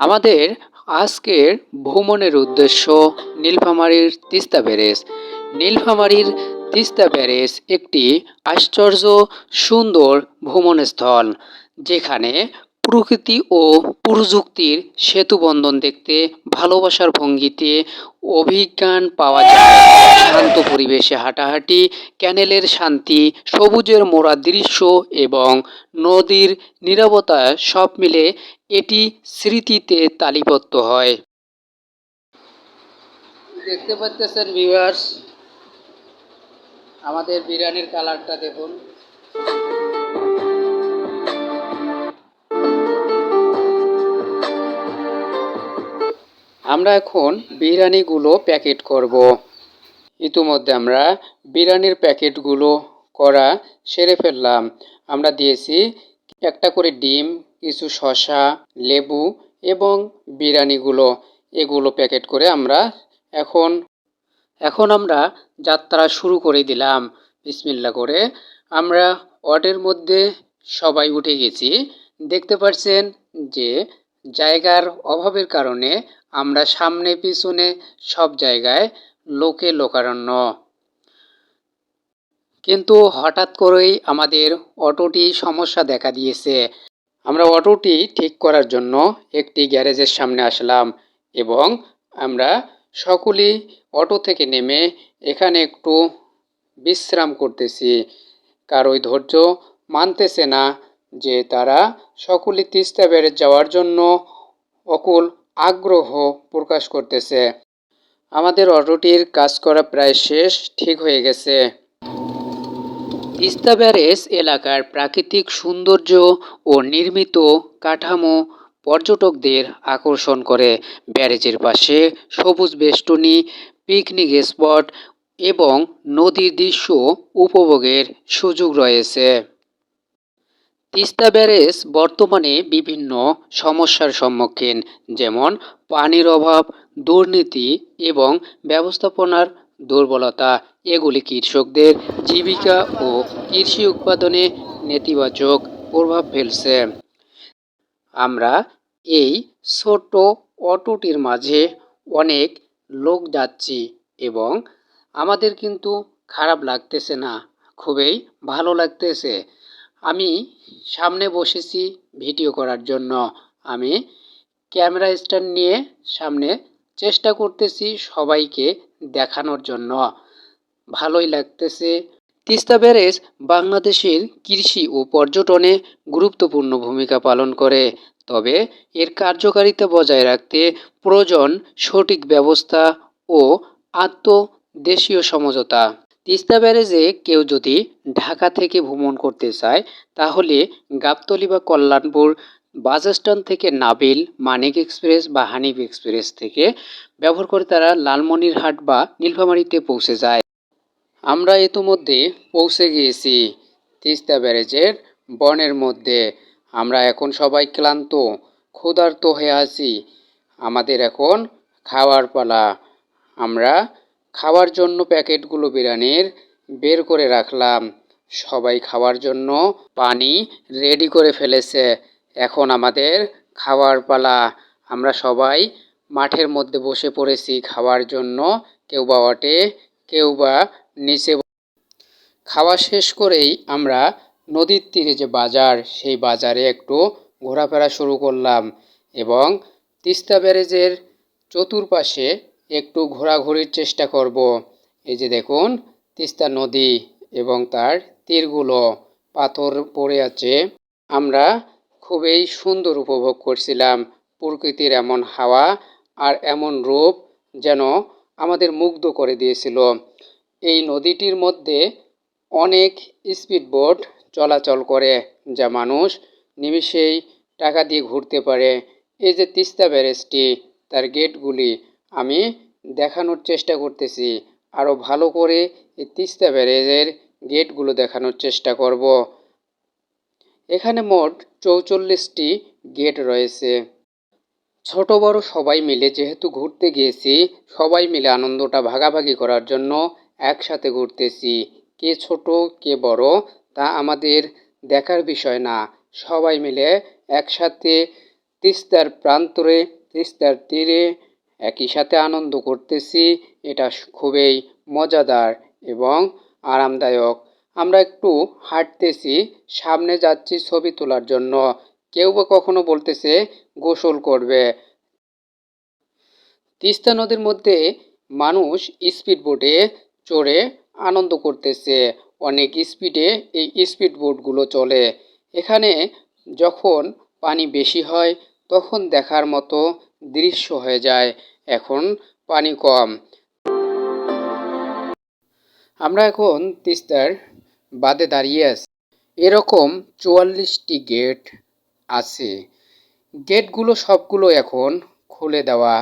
আমাদের আজকের ভ্রমণের উদ্দেশ্য নীলফামারীর তিস্তা ব্যারেজ। নীলফামারীর তিস্তা ব্যারেজ একটি আশ্চর্য সুন্দর ভ্রমণস্থল, যেখানে প্রকৃতি ও প্রযুক্তির সেতুবন্ধন দেখতে, ভালোবাসার ভঙ্গিতে অভিজ্ঞান পাওয়া যায়। শান্ত পরিবেশে হাঁটাহাঁটি, ক্যানেলের শান্তি, সবুজের মোড়া দৃশ্য এবং নদীর নীরবতা সব মিলে এটি স্মৃতিতে তালিবদ্ধ হয়। দেখতে পাচ্ছেন ভিউয়ার্স আমাদের বিরিয়ানির কালারটা দেখুন। আমরা এখন বিরিয়ানিগুলো প্যাকেট করব। ইতিমধ্যে আমরা বিরিয়ানির প্যাকেটগুলো করা সেরে ফেললাম। আমরা দিয়েছি একটা করে ডিম, কিছু শসা, লেবু এবং বিরিয়ানিগুলো। এগুলো প্যাকেট করে আমরা এখন এখন আমরা যাত্রা শুরু করে দিলাম। বিসমিল্লা করে আমরা অটের মধ্যে সবাই উঠে গেছি। দেখতে পাচ্ছেন যে জায়গার অভাবের কারণে আমরা সামনে পিছনে সব জায়গায় লোকে লোকারণ্য। কিন্তু হঠাৎ করেই আমাদের অটোটি সমস্যা দেখা দিয়েছে। আমরা অটোটি ঠিক করার জন্য একটি গ্যারেজের সামনে আসলাম এবং আমরা সকলেই অটো থেকে নেমে এখানে একটু বিশ্রাম করতেছি। কারোই ধৈর্য মানতেছে না যে তারা সকলে তিস্তা বেড়ে যাওয়ার জন্য অকুল আগ্রহ প্রকাশ করতেছে। আমাদের অটোটির কাজ করা প্রায় শেষ, ঠিক হয়ে গেছে। তিস্তা ব্যারেজ এলাকার প্রাকৃতিক সৌন্দর্য ও নির্মিত কাঠামো পর্যটকদের আকর্ষণ করে। ব্যারেজের পাশে সবুজ বেষ্টনী, পিকনিক স্পট এবং নদীর দৃশ্য উপভোগের সুযোগ রয়েছে। তিস্তা ব্যারেজ বর্তমানে বিভিন্ন সমস্যার সম্মুখীন, যেমন পানির অভাব, দুর্নীতি এবং ব্যবস্থাপনার দুর্বলতা। এগুলি কৃষকদের জীবিকা ও কৃষি উৎপাদনে নেতিবাচক প্রভাব ফেলছে। আমরা এই ছোট অটোটির মাঝে অনেক লোক যাচ্ছি এবং আমাদের কিন্তু খারাপ লাগতেছে না, খুবই ভালো লাগতেছে। আমি সামনে বসেছি ভিডিও করার জন্য। আমি ক্যামেরা স্ট্যান্ড নিয়ে সামনে চেষ্টা করতেছি সবাইকে দেখানোর জন্য। ভালোই লাগতেছে। তিস্তা ব্যারেজ বাংলাদেশের কৃষি ও পর্যটনে গুরুত্বপূর্ণ ভূমিকা পালন করে। তবে এর কার্যকারিতা বজায় রাখতে প্রয়োজন সঠিক ব্যবস্থা ও আত্মদেশীয় সমঝোতা। তিস্তা ব্যারেজে কেউ যদি ঢাকা থেকে ভ্রমণ করতে চায়, তাহলে গাবতলী বা কল্যাণপুর বাস স্ট্যান্ড থেকে নাবিল, মানিক এক্সপ্রেস বা হানিফ এক্সপ্রেস থেকে ব্যবহার করে তারা লালমনিরহাট বা নীলফামারীতে পৌঁছে যায়। আমরা ইতোমধ্যে পৌঁছে গিয়েছি তিস্তা ব্যারেজের বনের মধ্যে। আমরা এখন সবাই ক্লান্ত, ক্ষুধার্ত হয়ে আছি। আমাদের এখন খাওয়ার পালা। আমরা খাওয়ার জন্য প্যাকেটগুলো বিরিয়ানির বের করে রাখলাম। সবাই খাওয়ার জন্য পানি রেডি করে ফেলেছে। এখন আমাদের খাওয়ার পালা। আমরা সবাই মাঠের মধ্যে বসে পড়েছি। খাওয়ার জন্য কেউ বা অটে, কেউ বা নিচে খাওয়া শেষ করেই আমরা নদীর তীরে যে বাজার, সেই বাজারে একটু ঘোরাফেরা শুরু করলাম এবং তিস্তা ব্যারেজের চতুর্পাশে একটু ঘোরাঘুরির চেষ্টা করব। এই যে দেখুন, তিস্তা নদী এবং তার তীরগুলো, পাথর পড়ে আছে। আমরা খুবই সুন্দর উপভোগ করছিলাম প্রকৃতির এমন হাওয়া আর এমন রূপ যেন আমাদের মুগ্ধ করে দিয়েছিল। এই নদীটির মধ্যে অনেক স্পিড বোট চলাচল করে, যা মানুষ নিমিষেই টাকা দিয়ে ঘুরতে পারে। এই যে তিস্তা ব্যারেজটি, তার গেটগুলি আমি দেখানোর চেষ্টা করতেছি। আরও ভালো করে এই তিস্তা ব্যারেজের গেটগুলো দেখানোর চেষ্টা করব। এখানে মোট চৌচল্লিশটি গেট রয়েছে। ছোট, বড় সবাই মিলে যেহেতু ঘুরতে গিয়েছি, সবাই মিলে আনন্দটা ভাগাভাগি করার জন্য একসাথে ঘুরতেছি। কে ছোট, কে বড় তা আমাদের দেখার বিষয় না। সবাই মিলে একসাথে তিস্তার প্রান্তরে, তিস্তার তীরে একই সাথে আনন্দ করতেছি। এটা খুবই মজাদার এবং আরামদায়ক। আমরা একটু হাঁটতেছি, সামনে যাচ্ছি ছবি তোলার জন্য। কেউ বা কখনো বলতেছে, গোসল করবে। তিস্তা নদীর মধ্যে মানুষ স্পিড বোটে চড়ে আনন্দ করতেছে। অনেক স্পিডে এই স্পিড বোটগুলো চলে। এখানে যখন পানি বেশি হয়, তখন দেখার মতো দৃশ্য হয়ে যায়। এখন পানি কম। আমরা এখন তিস্তার বাদে দাঁড়িয়ে আছি। এরকম চুয়াল্লিশটি গেট আছে। গেটগুলো সবগুলো এখন খুলে দেওয়া,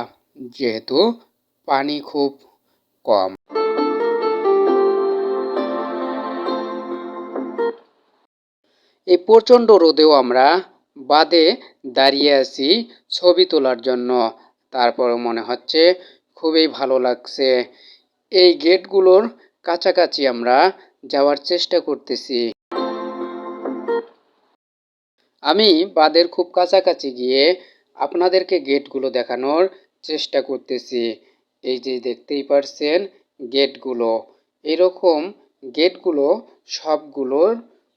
যেহেতু পানি খুব কম। এই প্রচণ্ড রোদেও আমরা বাদে দাঁড়িয়ে আছি ছবি তোলার জন্য। তারপরে মনে হচ্ছে খুবই ভালো লাগছে। এই গেটগুলোর কাছাকাছি আমরা যাওয়ার চেষ্টা করতেছি। আমি বাদের খুব কাছাকাছি গিয়ে আপনাদেরকে গেটগুলো দেখানোর চেষ্টা করতেছি। এই যে দেখতেই পারছেন গেটগুলো। এরকম গেটগুলো সবগুলোর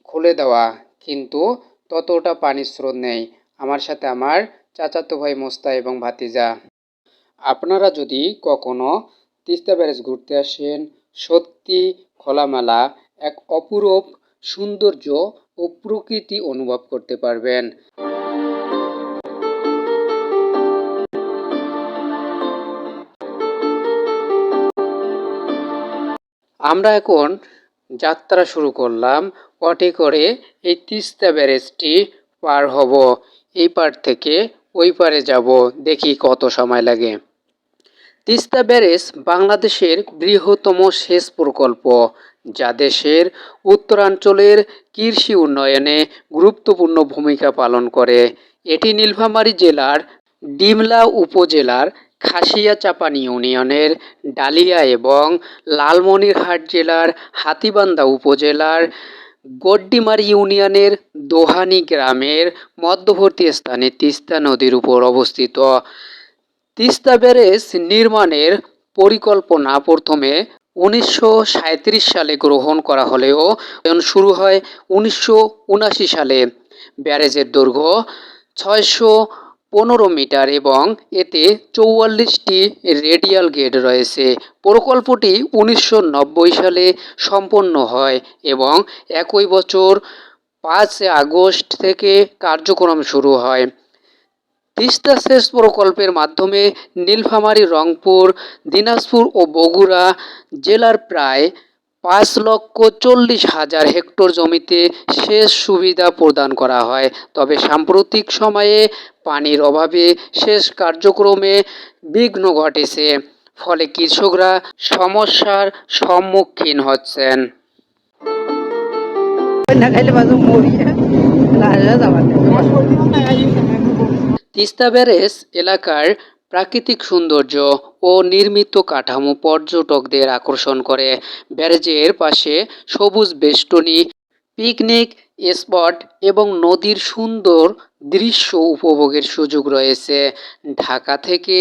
খুলে দেওয়া, কিন্তু ততটা পানির স্রোত নেই। আমার সাথে আমার চাচাতো ভাই মোস্তা এবং ভাতিজা, আপনারা যদি কখনো তিস্তা ব্যারেজ ঘুরতে আসেন, সত্যি খোলামেলা এক অপরূপ সৌন্দর্য ও প্রকৃতি অনুভব করতে পারবেন। আমরা এখন যাত্রা শুরু করলাম। অটে করে এই তিস্তা ব্যারেজটি পার হব। এই পার থেকে ওই পারে যাব, দেখি কত সময় লাগে। তিস্তা ব্যারেজ বাংলাদেশের বৃহত্তম সেচ প্রকল্প, যা দেশের উত্তরাঞ্চলের কৃষি উন্নয়নে গুরুত্বপূর্ণ ভূমিকা পালন করে। এটি নীলফামারী জেলার ডিমলা উপজেলার খাসিয়াচাপানি ইউনিয়নের ডালিয়া এবং লালমনিরহাট জেলার হাতীবান্ধা উপজেলার গড্ডিমারি ইউনিয়নের দোহানি গ্রামের মধ্যবর্তী স্থানে তিস্তা নদীর উপর অবস্থিত। তিস্তা ব্যারেজ নির্মাণের পরিকল্পনা প্রথমে উনিশশো সাঁইত্রিশ সালে গ্রহণ করা হলেও শুরু হয় উনিশশো উনাশি সালে। ব্যারেজের দৈর্ঘ্য ছয়শো পনেরো মিটার এবং এতে চৌয়াল্লিশটি রেডিয়াল গেট রয়েছে। প্রকল্পটি উনিশশো নব্বই সালে সম্পন্ন হয় এবং একই বছর পাঁচ আগস্ট থেকে কার্যক্রম শুরু হয়। তিস্তা সেচ প্রকল্পের মাধ্যমে নীলফামারী, রংপুর, দিনাজপুর ও বগুড়া জেলার প্রায় পাঁচ লক্ষ চল্লিশ হাজার হেক্টর জমিতে সেচ সুবিধা প্রদান করা হয়। তবে সাম্প্রতিক সময়ে পানির অভাবে সেচ কার্যক্রমে বিঘ্ন ঘটেছে, ফলে কৃষকরা সমস্যার সম্মুখীন হচ্ছেন। তিস্তা ব্যারেজ এলাকার প্রাকৃতিক সৌন্দর্য ও নির্মিত কাঠামো পর্যটকদের আকর্ষণ করে। ব্যারেজের পাশে সবুজ বেষ্টনী পিকনিক, স্পট এবং নদীর সুন্দর দৃশ্য উপভোগের সুযোগ রয়েছে। ঢাকা থেকে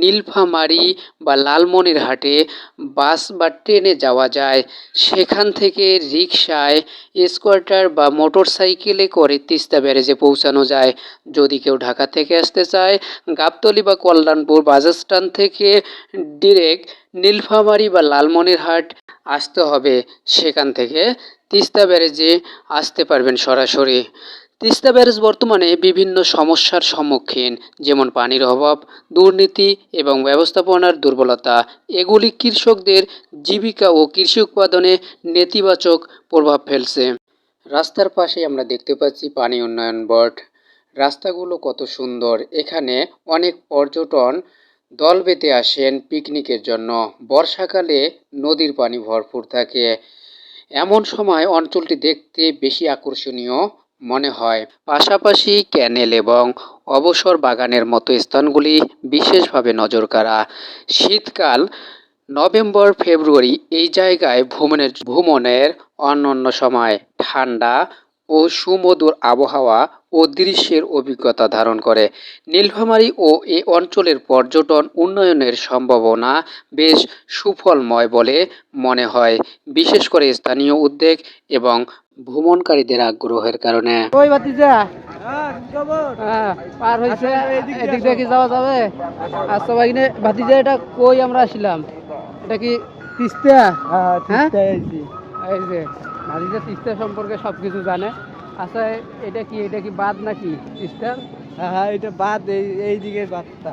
নীলফামারী বা লালমনিরহাটে বাস বা ট্রেনে যাওয়া যায়। সেখান থেকে রিক্সায় স্কুটার বা মোটর সাইকেলে করে তিস্তা ব্যারেজে পৌঁছানো যায়। যদি কেউ ঢাকা থেকে আসতে চায়, গাবতলী বা কল্যাণপুর বাস স্ট্যান্ড থেকে ডিরেক্ট নীলফামারী বা লালমনিরহাট আসতে হবে। সেখান থেকে তিস্তা ব্যারেজে আসতে পারবেন সরাসরি। তিস্তা ব্যারেজ বর্তমানে বিভিন্ন সমস্যার সম্মুখীন, যেমন পানির অভাব, দুর্নীতি এবং ব্যবস্থাপনার দুর্বলতা। এগুলি কৃষকদের জীবিকা ও কৃষি উৎপাদনে নেতিবাচক প্রভাব ফেলছে। রাস্তার পাশে আমরা দেখতে পাচ্ছি পানি উন্নয়ন বোর্ড। রাস্তাগুলো কত সুন্দর। এখানে অনেক পর্যটন দল বেঁধে আসেন পিকনিকের জন্য। বর্ষাকালে নদীর পানি ভরপুর থাকে। এমন সময় অঞ্চলটি দেখতে বেশি আকর্ষণীয় মনে হয়। পাশাপাশি ক্যানেল এবং অবসর বাগানের মতো স্থানগুলি বিশেষভাবে নজর কাড়া শীতকাল নভেম্বর, ফেব্রুয়ারি এই জায়গায় ভ্রমণের ভ্রমণের অন্যান্য সময়। ঠান্ডা ও সুমধুর আবহাওয়া ও দৃশ্যের অভিজ্ঞতা ধারণ করে। নীলফামারী ও এ অঞ্চলের পর্যটন উন্নয়নের সম্ভাবনা বেশ সুফলময় বলে মনে হয়। বিশেষ করে স্থানীয় উদ্যোগ এবং ভ্রমণকারীদের আগ্রহের কারণে। ওই ভাতিজা হ্যাঁ পার হয়েছে। এদিক যাওয়া যাবে। ভাতিজা এটা কই আমরা আসছিলাম এটা কি তিস্তা? হ্যাঁ এই যে ভাতিজা তিস্তা সম্পর্কে সবকিছু জানে। আচ্ছা এটা কি এটা কি বাদ নাকি তিস্তার হ্যাঁ এটা বাদ এই এই দিকের বাদটা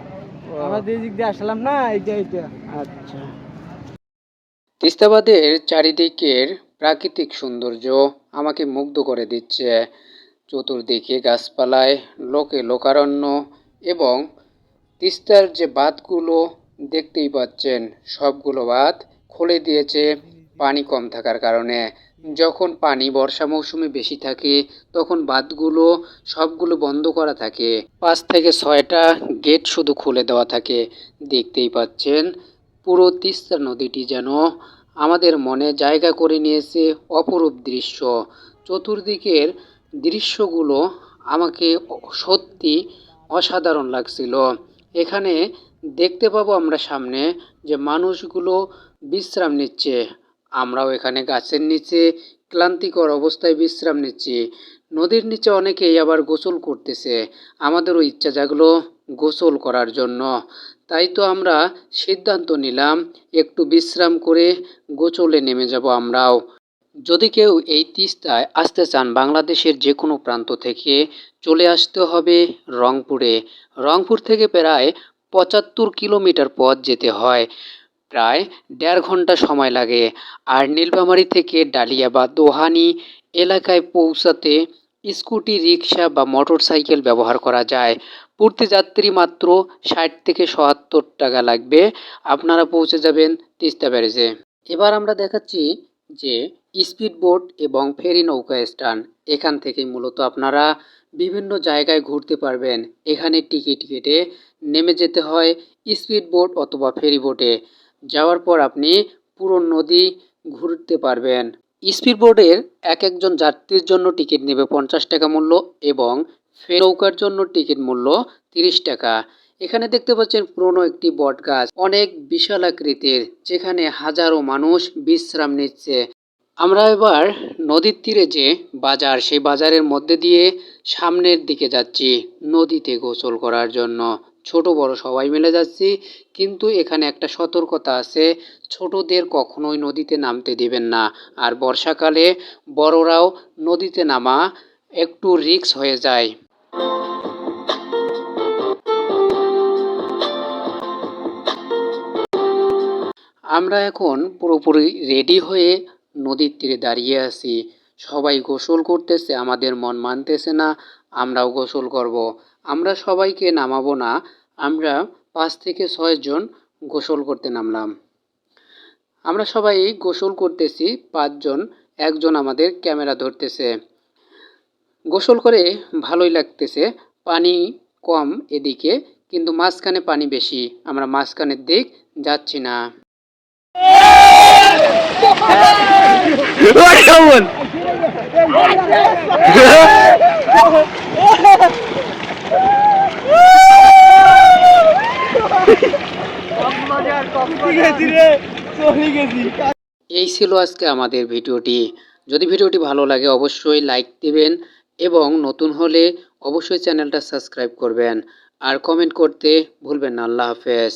আমরা যে দিক দিয়ে আসলাম না এইটা এইটা। আচ্ছা। তিস্তাবাদের চারিদিকের প্রাকৃতিক সৌন্দর্য আমাকে মুগ্ধ করে দিচ্ছে। চতুর্দিকে গাছপালায় লোকে লোকারণ্য এবং তিস্তার যে বাঁধগুলো দেখতেই পাচ্ছেন সবগুলো বাঁধ খুলে দিয়েছে পানি কম থাকার কারণে। যখন পানি বর্ষা মৌসুমে বেশি থাকে, তখন বাঁধগুলো সবগুলো বন্ধ করা থাকে। পাঁচ থেকে ছয়টা গেট শুধু খুলে দেওয়া থাকে। দেখতেই পাচ্ছেন, পুরো তিস্তা নদীটি যেন আমাদের মনে জায়গা করে নিয়েছে অপরূপ দৃশ্য। চতুর্দিকের দৃশ্যগুলো আমাকে সত্যি অসাধারণ লাগছিল। এখানে দেখতে পাবো আমরা সামনে যে মানুষগুলো বিশ্রাম নিচ্ছে। আমরাও এখানে গাছের নিচে ক্লান্তিকর অবস্থায় বিশ্রাম নিচ্ছি। নদীর নিচে অনেকেই আবার গোসল করতেছে। আমাদেরও ইচ্ছা জাগলো গোসল করার জন্য। তাই তো আমরা সিদ্ধান্ত নিলাম, একটু বিশ্রাম করে গোসলে নেমে যাব আমরাও। যদি কেউ এই তিস্তায় আসতে চান বাংলাদেশের যে কোনো প্রান্ত থেকে, চলে আসতে হবে রংপুরে। রংপুর থেকে প্রায় পঁচাত্তর কিলোমিটার পথ যেতে হয়। প্রায় দেড় ঘণ্টা সময় লাগে। আর নীলফামারী থেকে ডালিয়া বা দোহানি এলাকায় পৌঁছাতে স্কুটি রিক্সা বা মোটর সাইকেল ব্যবহার করা যায়। প্রতি যাত্রী মাত্র ষাট থেকে সত্তর টাকা লাগবে। আপনারা পৌঁছে যাবেন তিস্তা ব্যারেজে। এবার আমরা দেখাচ্ছি যে স্পিড বোট এবং ফেরি নৌকা স্ট্যান্ড, এখান থেকে মূলত আপনারা বিভিন্ন জায়গায় ঘুরতে পারবেন। এখানে টিকিট কেটে নেমে যেতে হয় স্পিড বোট অথবা ফেরি বোটে যাওয়ার পর আপনি পুরো নদী ঘুরতে পারবেন। স্পিড বোটের এক একজন যাত্রীর জন্য টিকিট নেবে পঞ্চাশ টাকা মূল্য এবং ফেরি নৌকার জন্য টিকিট মূল্য তিরিশ টাকা। এখানে দেখতে পাচ্ছেন পুরনো একটি বট গাছ, অনেক বিশাল আকৃতির, যেখানে হাজারো মানুষ বিশ্রাম নিচ্ছে। আমরা এবার নদীর তীরে যে বাজার, সেই বাজারের মধ্যে দিয়ে সামনের দিকে যাচ্ছি, নদীতে গোসল করার জন্য। ছোট, বড় সবাই মিলে যাচ্ছি। কিন্তু এখানে একটা সতর্কতা আছে, ছোটদের কখনোই নদীতে নামতে দেবেন না। আর বর্ষাকালে বড়রাও নদীতে নামা একটু রিস্ক হয়ে যায়। আমরা এখন পুরোপুরি রেডি হয়ে নদীর তীরে দাঁড়িয়ে আছি। সবাই গোসল করতেছে, আমাদের মন মানতেছে না, আমরাও গোসল করব। আমরা সবাইকে নামাবো না, আমরা পাঁচ থেকে ছয়জন গোসল করতে নামলাম। আমরা সবাই গোসল করতেছি পাঁচজন একজন আমাদের ক্যামেরা ধরতেছে। গোসল করে ভালোই লাগতেছে, পানি কম এদিকে, কিন্তু মাঝখানে পানি বেশি, আমরা মাঝখানের দিক যাচ্ছি না। এই ছিল আজকে আমাদের ভিডিওটি। যদি ভিডিওটি ভালো লাগে, অবশ্যই লাইক দিবেন এবং নতুন হলে অবশ্যই চ্যানেলটা সাবস্ক্রাইব করবেন। আর কমেন্ট করতে ভুলবেন না। আল্লাহ হাফেজ।